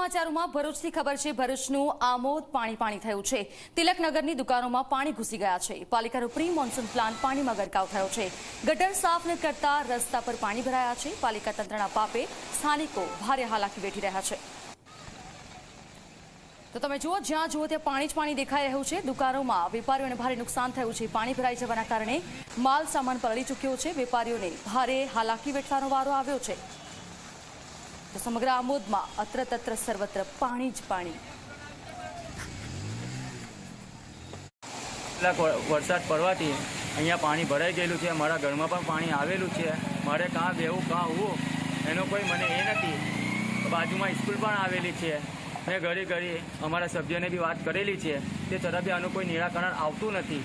સમાચારોમાં ભરૂચથી ખબર છે, ભરૂચનું આમોદ પાણી પાણી થયું છે. તિલકનગરની દુકાનોમાં પાણી ઘૂસી ગયા છે. પાલિકાનો પ્રી મોન્સૂન પ્લાન પાણીમાં ગરકાવ થયો છે. ગટર સાફ ન કરતા રસ્તા પર પાણી ભરાયા છે. પાલિકા તંત્રના પાપે સ્થાનિકો ભારે હાલાકી વેઠી રહ્યા છે. તો તમે જુઓ, જ્યાં જુઓ ત્યાં પાણી જ પાણી દેખાઈ રહ્યું છે. દુકાનોમાં વેપારીઓને ભારે નુકસાન થયું છે. પાણી ભરાઈ જવાના કારણે માલ સામાન પલળી ચૂક્યો છે. વેપારીઓને ભારે હાલાકી વેઠવાનો વારો આવ્યો છે. તો સમગ્ર આમોદમાં અત્ર તત્ર સર્વત્ર પાણી જ પાણી. કેટલાક વરસાદ પડવાથી અહીંયા પાણી ભરાઈ ગયેલું છે, મારા ઘરમાં પણ પાણી આવેલું છે. મારે કાં બેવું કાં હોવું એનો કોઈ મને એ નથી. બાજુમાં સ્કૂલ પણ આવેલી છે. મેં ઘડી ઘડી અમારા સભ્યને બી વાત કરેલી છે. તે છતાં બી આનું કોઈ નિરાકરણ આવતું નથી.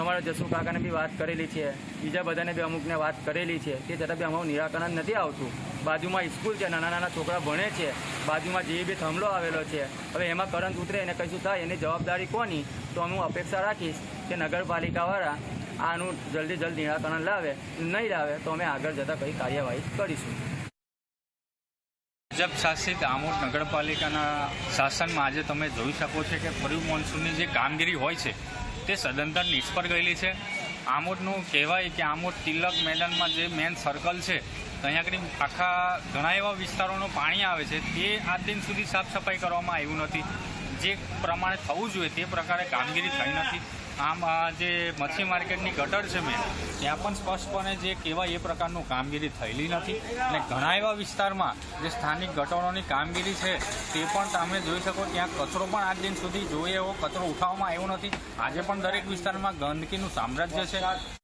અમારા જસુ કાકાને બી વાત કરેલી છે. બીજા બધાને બી અમુકને વાત કરેલી છે તે છતાં બી અમારું નિરાકરણ નથી આવતું. બાજુમાં સ્કૂલ છે, નાના નાના છોકરા ભણે છે. બાજુમાં જે બી થમલો આવેલો છે. હવે એમાં કરંટ ઉતરે એને કશું થાય એની જવાબદારી કોની? તો હું અપેક્ષા રાખીશ કે નગરપાલિકાવાળા આનું જલ્દી જલ્દી નિરાકરણ લાવે. નહીં લાવે તો અમે આગળ જતાં કઈ કાર્યવાહી કરીશું. ભાજપ શાસિત આમોદ નગરપાલિકાના શાસનમાં આજે તમે જોઈ શકો છો કે પ્રી મોન્સૂનની જે કામગીરી હોય છે તે સદંતર નિષ્ફળ ગયેલી છે. આમોદનું કહેવાય કે આમોદ તિલક મેદાનમાં જે મેન સર્કલ છે ત્યાં આગળ આખા ઘણા એવા વિસ્તારોનું પાણી આવે છે. તે આજ દિન સુધી સાફ સફાઈ કરવામાં આવ્યું નથી. જે પ્રમાણે થવું જોઈએ તે પ્રકારે કામગીરી થઈ નથી. આમ જે મચ્છી માર્કેટની ગટર છે મેં ત્યાં પણ સ્પષ્ટપણે જે કહેવાય એ પ્રકારનું કામગીરી થયેલી નથી. અને ઘણા એવા વિસ્તારમાં જે સ્થાનિક ગટરોની કામગીરી છે તે પણ તમે જોઈ શકો ત્યાં કચરો પણ આજ દિન સુધી જોઈએ એવો કચરો ઉઠાવવામાં આવ્યો નથી. આજે પણ દરેક વિસ્તારમાં ગંદકીનું સામ્રાજ્ય છે.